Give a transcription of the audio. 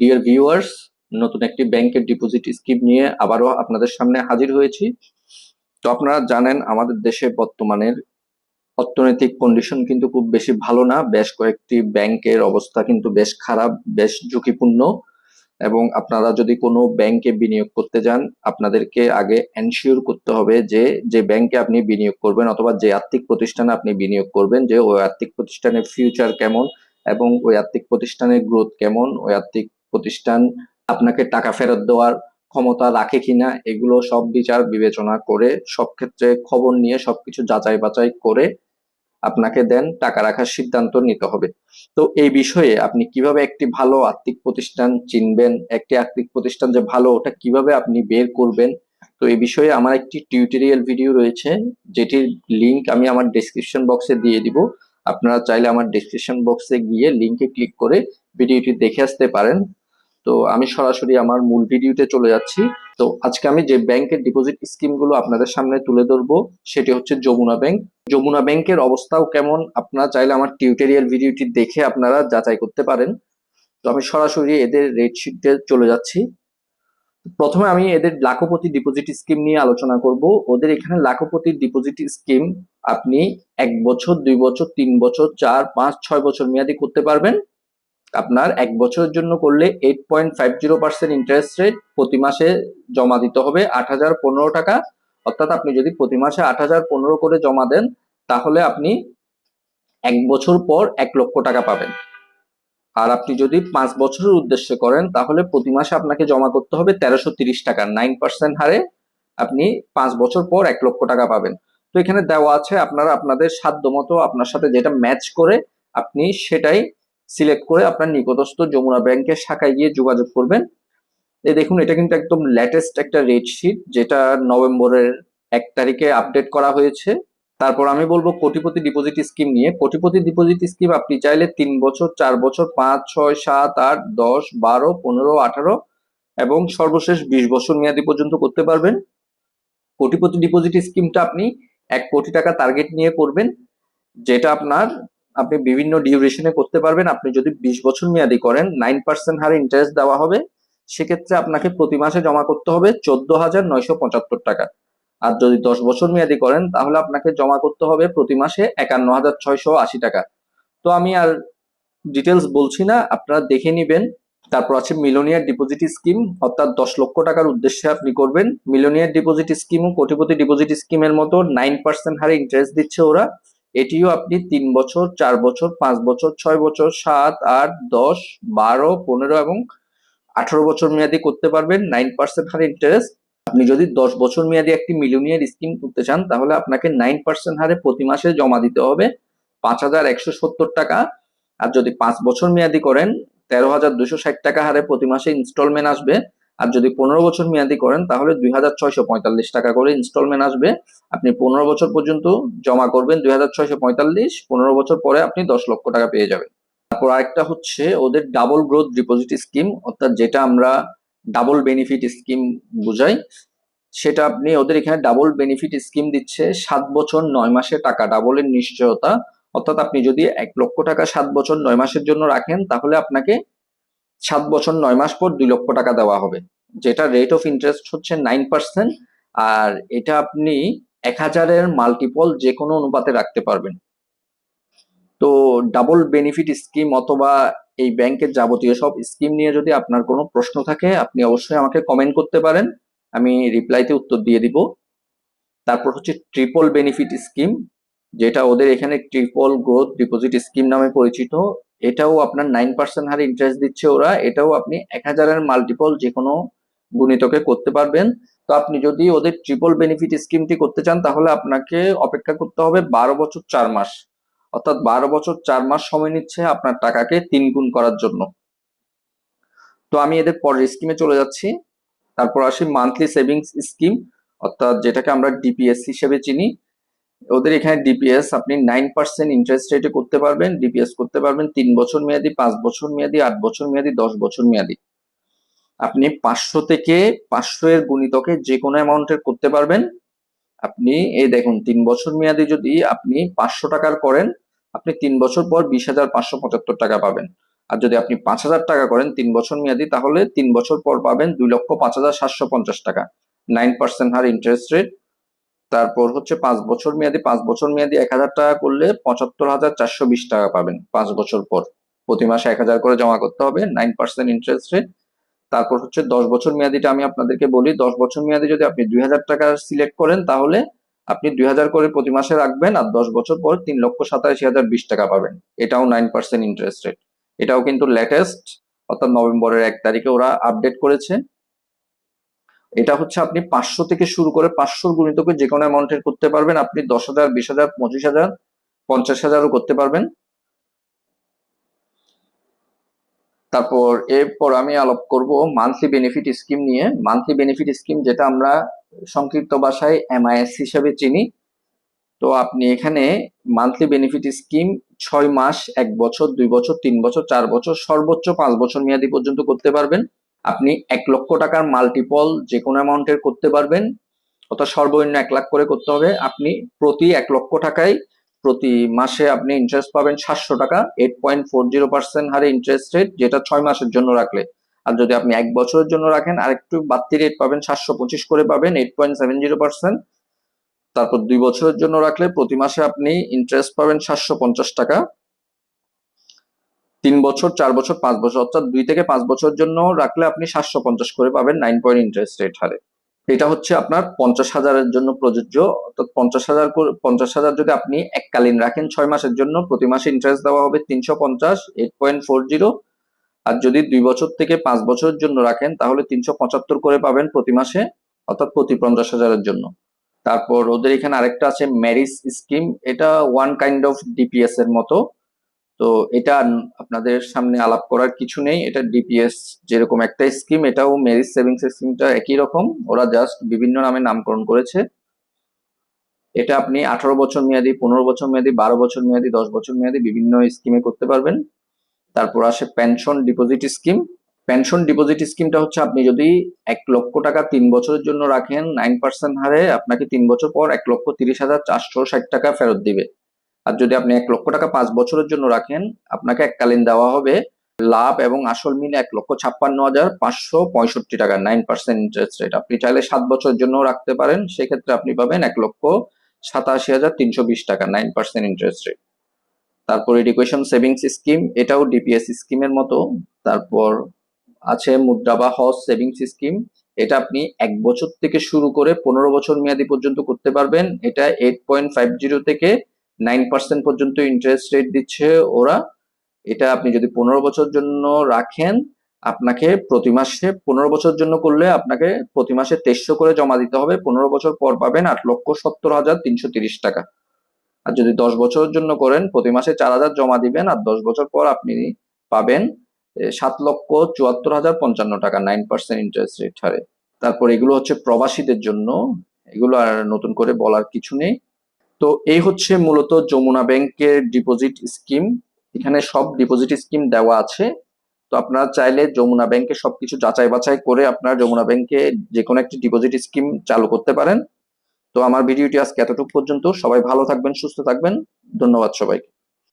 Dear viewers নতুন একটি ব্যাংকের ডিপোজিট স্কিম নিয়ে আবারও আপনাদের সামনে হাজির হয়েছি। তো আপনারা জানেন, আমাদের দেশে বর্তমানের অর্থনৈতিক কন্ডিশন কিন্তু খুব বেশি ভালো না। বেশ কয়েকটি ব্যাংকের অবস্থা কিন্তু বেশ খারাপ, বেশ ঝুঁকিপূর্ণ। এবং আপনারা যদি কোনো ব্যাংকে বিনিয়োগ করতে যান, আপনাদেরকে আগে এনশিওর করতে হবে যে যে ব্যাংকে আপনি বিনিয়োগ করবেন অথবা যে আর্থিক প্রতিষ্ঠানে আপনি বিনিয়োগ করবেন, যে ওই আর্থিক প্রতিষ্ঠানের ফিউচার কেমন এবং ওই আর্থিক প্রতিষ্ঠানের গ্রোথ কেমন, ওই আর্থিক প্রতিষ্ঠান আপনাকে টাকা ফেরত দেওয়ার ক্ষমতা রাখে কিনা, এগুলো সব বিচার বিবেচনা করে, সব ক্ষেত্রে খবর নিয়ে সবকিছু যাচাই বাছাই করে আপনাকে দেন, টাকা রাখার সিদ্ধান্ত নিতে হবে। তো এই বিষয়ে আপনি কীভাবে একটি ভালো আর্থিক প্রতিষ্ঠান চিনবেন, একটি আর্থিক প্রতিষ্ঠান যে ভালো, ওটা কীভাবে আপনি বের করবেন, তো এই বিষয়ে আমার একটি টিউটোরিয়াল ভিডিও রয়েছে, যেটির লিংক আমি আমার ডেসক্রিপশন বক্সে দিয়ে দিব। আপনারা চাইলে আমার ডেসক্রিপশন বক্সে গিয়ে লিংকে ক্লিক করে ভিডিওটি দেখে আসতে পারেন। তো আমি সরাসরি আমার মূল ভিডিওতে চলে যাচ্ছি। তো আজকে আমি যে ব্যাংকের ডিপোজিট স্কিমগুলো আপনাদের সামনে তুলে ধরবো, সেটি হচ্ছে যমুনা ব্যাংক যমুনা ব্যাংকের অবস্থাও কেমন? আপনারা চাইলে আমার টিউটোরিয়াল ভিডিওটি দেখে আপনারা যাচাই করতে পারেন। তো আমি সরাসরি এদের রেট শিটে চলে যাচ্ছি। প্রথমে আমি এদের লাখপতি ডিপোজিট স্কিম নিয়ে আলোচনা করব। ওদের এখানে লাখপতি ডিপোজিট স্কিম আপনি এক বছর, দুই বছর, তিন বছর, চার, পাঁচ, ছয় বছর মেয়াদি করতে পারবেন। আপনার এক বছরের জন্য করলে eight point five zero percent interest rate প্রতি মাসে জমা দিতে হবে আট হাজার পনেরো টাকা। অর্থাৎ আপনি যদি প্রতি মাসে আট হাজার পনেরো করে জমা দেন, তাহলে আপনি এক বছর পর এক লক্ষ টাকা পাবেন। আর আপনি যদি পাঁচ বছরের উদ্দেশ্যে করেন, তাহলে প্রতি মাসে আপনাকে জমা করতে হবে তেরোশো তিরিশ টাকা নাইন পার্সেন্ট হারে আপনি পাঁচ বছর পর এক লক্ষ টাকা পাবেন। তো এখানে দেওয়া আছে আপনারা, আপনাদের সাধ্য মতো আপনার সাথে যেটা ম্যাচ করে, আপনি সেটাই সিলেক্ট করে আপনার নিকটস্থ যমুনা ব্যাংকের শাখায় গিয়ে যোগাযোগ করবেন। এই দেখুন, এটা কিন্তু একদম লেটেস্ট একটা রেট শিট যেটা নভেম্বরের এক তারিখে আপডেট করা হয়েছে। তারপর আমি বলব কোটিপতি ডিপোজিট স্কিম নিয়ে। কোটিপতি ডিপোজিট স্কিম আপনি চাইলে তিন বছর, চার বছর, পাঁচ, ছয়, সাত, আট, দশ, বারো, পনেরো, আঠারো এবং সর্বশেষ বিশ বছর মেয়াদি পর্যন্ত করতে পারবেন। কোটিপতি ডিপোজিট স্কিমটা আপনি এক কোটি টাকা টার্গেট নিয়ে করবেন, যেটা আপনার আপনি বিভিন্ন ডিউরেশনে করতে পারবেন। আপনি যদি বিশ বছর মেয়াদি করেন নাইন পার্সেন্ট হারে ইন্টারেস্ট দেওয়া হবে। সেক্ষেত্রে আপনাকে প্রতি মাসে জমা করতে হবে চোদ্দ হাজার নয়শো পঁচাত্তর টাকা। আর যদি দশ বছর মেয়াদি করেন, তাহলে আপনাকে জমা করতে হবে প্রতি মাসে একান্ন হাজার ছয়শো আশি টাকা। তো আমি আর ডিটেলস বলছি না, আপনারা দেখে নিবেন। তারপর আছে মিলোনিয়ার ডিপোজিট স্কিম অর্থাৎ দশ লক্ষ টাকার উদ্দেশ্যে আপনি করবেন। মিলোনিয়ার ডিপোজিট স্কিম ও কোটিপতি ডিপোজিট স্কিমের মতো নাইন পার্সেন্ট হারে ইন্টারেস্ট দিচ্ছে ওরা। এটিও আপনি তিন বছর, চার বছর, পাঁচ বছর, ছয় বছর, সাত, আট, দশ, বারো, পনেরো এবং আঠারো বছর মেয়াদি করতে পারবেন। নাইন পার্সেন্ট হারে ইন্টারেস্ট আপনি যদি দশ বছর মেয়াদি একটি মিলিয়নিয়ার স্কিম করতে চান, তাহলে আপনাকে নাইন পার্সেন্ট হারে প্রতি মাসে জমা দিতে হবে। পাঁচ হাজার একশো সত্তর টাকা। আর যদি পাঁচ বছর মেয়াদি করেন, তেরো হাজার দুশো ষাট টাকা হারে প্রতি মাসে ইনস্টলমেন্ট আসবে। আর যদি পনেরো বছর মেয়াদি করেন, তাহলে দুই হাজার ছয়শো পঁয়তাল্লিশ টাকা করে ইনস্টলমেন্ট আসবে। আপনি পনেরো বছর পর্যন্ত জমা করবেন দুই হাজার ছয়শো পঁয়তাল্লিশ, পনেরো বছর পরে আপনি দশ লক্ষ টাকা পেয়ে যাবেন। তারপর আরেকটা হচ্ছে ওদের ডাবল গ্রোথ ডিপোজিট স্কিম অর্থাৎ যেটা আমরা ডাবল বেনিফিট স্কিম বুঝাই, সেটা আপনি ওদের এখানে ডাবল বেনিফিট স্কিম দিচ্ছে সাত বছর নয় মাসে টাকা ডাবলের নিশ্চয়তা। অর্থাৎ আপনি যদি এক লক্ষ টাকা সাত বছর নয় মাসের জন্য রাখেন, তাহলে আপনাকে সাত বছর নয় মাস পর দুই লক্ষ টাকা দেওয়া হবে। যেটা রেট অফ ইন্টারেস্ট হচ্ছে নাইন পার্সেন্ট আর এটা আপনি এক হাজারের মাল্টিপল যে কোনো অনুপাতে রাখতে পারবেন। তো ডাবল বেনিফিট স্কিম অথবা এই ব্যাংকের যাবতীয় সব স্কিম নিয়ে যদি আপনার কোনো প্রশ্ন থাকে, আপনি অবশ্যই আমাকে কমেন্ট করতে পারেন। আমি রিপ্লাইতে উত্তর দিয়ে দিব। তারপর হচ্ছে ট্রিপল বেনিফিট স্কিম যেটা ওদের এখানে ট্রিপল গ্রোথ ডিপোজিট স্কিম নামে পরিচিত। এটাও আপনার নাইন পার্সেন্ট হারে ইন্টারেস্ট দিচ্ছে ওরা, এটাও আপনি এক হাজারের মাল্টিপল যে কোনো গুণিতকে করতে পারবেন। তো আপনি যদি ওদের ট্রিপল বেনিফিট স্কিমটি করতে চান, তাহলে আপনাকে অপেক্ষা করতে হবে বারো বছর চার মাস। অর্থাৎ বারো বছর চার মাস সময় নিচ্ছে আপনার টাকাকে তিন গুণ করার জন্য। তো আমি এদের পরের স্কিমে চলে যাচ্ছি। তারপর আসি মান্থলি সেভিংস স্কিম অর্থাৎ যেটাকে আমরা ডিপিএস হিসেবে চিনি। ওদের এখানে ডিপিএস আপনি নাইন পার্সেন্ট ইন্টারেস্ট রেটে করতে পারবেন ডিপিএস করতে পারবেন তিন বছর মেয়াদি, পাঁচ বছর মেয়াদি, আট বছর মেয়াদি, দশ বছর মেয়াদি। আপনি পাঁচশো থেকে পাঁচশো এর গুণিতকে যে কোনো অ্যামাউন্টের করতে পারবেন। আপনি এই দেখুন, তিন বছর মেয়াদি যদি আপনি পাঁচশো টাকার করেন, আপনি তিন বছর পর বিশ হাজার পাঁচশো পঁচাত্তর টাকা পাবেন। আর যদি আপনি পাঁচ হাজার টাকা করেন তিন বছর মেয়াদি, তাহলে তিন বছর পর পাবেন দুই লক্ষ পাঁচ হাজার সাতশো পঞ্চাশ টাকা। নাইন পার্সেন্ট হার ইন্টারেস্ট রেট তারপর হচ্ছে পাঁচ বছর মেয়াদি, পাঁচ বছর মেয়াদি এক হাজার টাকা করলে পঁচাত্তর হাজার চারশো বিশ টাকা পাবেন পাঁচ বছর পর। প্রতি মাসে এক হাজার করে জমা করতে হবে, নাইন পার্সেন্ট ইন্টারেস্ট রেট। তারপর হচ্ছে দশ বছর মেয়াদিটা আমি আপনাদেরকে বলি, দশ বছর মেয়াদি যদি আপনি দুই হাজার টাকা সিলেক্ট করেন তাহলে আপনি দুই হাজার করে প্রতি মাসে রাখবেন আর দশ বছর পর তিন লক্ষ সাতাশি হাজার বিশ টাকা পাবেন। এটাও নাইন পার্সেন্ট ইন্টারেস্ট রেট। এটাও কিন্তু লেটেস্ট অর্থাৎ নভেম্বরের এক তারিখে ওরা আপডেট করেছে। এটা হচ্ছে আপনি পাঁচশো থেকে শুরু করে পাঁচশোর গুণিতকে যে কোনো অ্যামাউন্টের করতে পারবেন। আপনি দশ হাজার, বিশ হাজার, পঁচিশ হাজার, পঞ্চাশ হাজারও করতে পারবেন। তারপর এরপর আমি আলাপ করব মান্থলি বেনিফিট স্কিম নিয়ে। মান্থলি বেনিফিট স্কিম যেটা আমরা সংক্ষিপ্ত ভাষায় এমআইএস হিসেবে চিনি। তো আপনি এখানে মান্থলি বেনিফিট স্কিম ছয় মাস, এক বছর, দুই বছর, তিন বছর, চার বছর, সর্বোচ্চ পাঁচ বছর মেয়াদি পর্যন্ত করতে পারবেন। আপনি এক লক্ষ টাকার মাল্টিপল যে কোনো অ্যামাউন্টের করতে পারবেন, অর্থাৎ সর্বনিম্ন এক লাখ করে করতে হবে। আপনি প্রতি এক লক্ষ টাকায় প্রতি মাসে আপনি ইন্টারেস্ট পাবেন সাতশো টাকা eight point four zero percent হারে ইন্টারেস্ট রেট যেটা ছয় মাসের জন্য রাখলে। আর যদি আপনি এক বছরের জন্য রাখেন, আরেকটু বাড়তি রেট পাবেন, সাতশো পঁচিশ করে পাবেন eight point seven zero percent তারপর দুই বছরের জন্য রাখলে প্রতি মাসে আপনি ইন্টারেস্ট পাবেন সাতশো পঞ্চাশ টাকা। তিন বছর, চার বছর, পাঁচ বছর, অর্থাৎ দুই থেকে পাঁচ বছর জন্য রাখলে আপনি সাতশো পঞ্চাশ করে পাবেন নাইন পয়েন্ট ইন্টারেস্ট রেট হারে। এটা হচ্ছে আপনার পঞ্চাশ হাজারের জন্য প্রযোজ্য। অর্থাৎ পঞ্চাশ হাজার পঞ্চাশ হাজার যদি আপনি এককালীন রাখেন, ছয় মাসের জন্য প্রতি মাসে ইন্টারেস্ট দেওয়া হবে তিনশো পঞ্চাশ এইট পয়েন্ট ফোর জিরো আর যদি দুই বছর থেকে পাঁচ বছরের জন্য রাখেন, তাহলে তিনশো পঁচাত্তর করে পাবেন প্রতি মাসে, অর্থাৎ প্রতি পঞ্চাশ হাজারের জন্য। তারপর ওদের এখানে আরেকটা আছে ম্যারিজ স্কিম এটা ওয়ান কাইন্ড অফ ডিপিএস এর মতো। তো এটা আপনাদের সামনে আলাপ করার কিছু নেই। এটা ডিপিএস যেরকম একটা স্কিম এটাও ম্যারিজ সেভিংস স্কিমটা একই রকম। ওরা জাস্ট বিভিন্ন নামে নামকরণ করেছে। এটা আপনি আঠারো বছর মেয়াদি, পনেরো বছর মেয়াদি, বারো বছর মেয়াদি, দশ বছর মেয়াদি বিভিন্ন স্কিমে করতে পারবেন। তারপর আসে pension deposit scheme pension deposit স্কিমটা হচ্ছে আপনি যদি এক লক্ষ টাকা তিন বছরের জন্য রাখেন নাইন পার্সেন্ট হারে আপনাকে তিন বছর পর এক লক্ষ তিরিশ হাজার চারশো ষাট টাকা ফেরত দিবে। আর যদি আপনি এক লক্ষ টাকা পাঁচ বছরের জন্য রাখেন, আপনাকে এককালীন দেওয়া হবে লাভ এবং আসল মিলে এক লক্ষ ছাপ্পান্ন হাজার পাঁচশো পঁয়ষট্টি টাকা নাইন পার্সেন্ট ইন্টারেস্ট রেট আপনি চাইলে সাত বছরের জন্য রাখতে পারেন, সেক্ষেত্রে আপনি পাবেন এক লক্ষ সাতাশি হাজার তিনশো বিশ টাকা নাইন পার্সেন্ট ইন্টারেস্ট রেট তারপর এডুকেশন সেভিংস স্কিম এটাও ডিপিএস স্কিমের মতো। তারপর আছে মুদ্রা বা হজ সেভিংস স্কিম এটা আপনি এক বছর থেকে শুরু করে পনেরো বছর মেয়াদি পর্যন্ত করতে পারবেন। এটা এইট পয়েন্ট ফাইভ জিরো থেকে নাইন পার্সেন্ট পর্যন্ত ইন্টারেস্ট রেট দিচ্ছে। ওরা এটা আপনি যদি পনেরো বছর জন্য রাখেন, আপনাকে প্রতি মাসে পনেরো বছর জন্য করলে আপনাকে প্রতি মাসে তেইশশো করে জমা দিতে হবে। পনেরো বছর পর পাবেন আট লক্ষ সত্তর হাজার তিনশো তিরিশ টাকা। আর যদি দশ বছরের জন্য করেন, প্রতি মাসে চার হাজার জমা দিবেন আর দশ বছর পর আপনি পাবেন সাত লক্ষ চুয়াত্তর হাজার পঞ্চান্ন টাকা নাইন পার্সেন্ট ইন্টারেস্ট রেট হারে। তারপর এগুলো হচ্ছে প্রবাসীদের জন্য। এগুলো আর নতুন করে বলার কিছু নেই। তো এই হচ্ছে মূলত যমুনা ব্যাংকের ডিপোজিট স্কিম এখানে সব ডিপোজিট স্কিম দেওয়া আছে। তো আপনারা চাইলে যমুনা ব্যাংকে সবকিছু যাচাই বাছাই করে আপনারা যমুনা ব্যাংকে যে কোনো একটি ডিপোজিট স্কিম চালু করতে পারেন। তো আমার ভিডিওটি আজকে এতটুকু পর্যন্ত। সবাই ভালো থাকবেন, সুস্থ থাকবেন। ধন্যবাদ সবাইকে।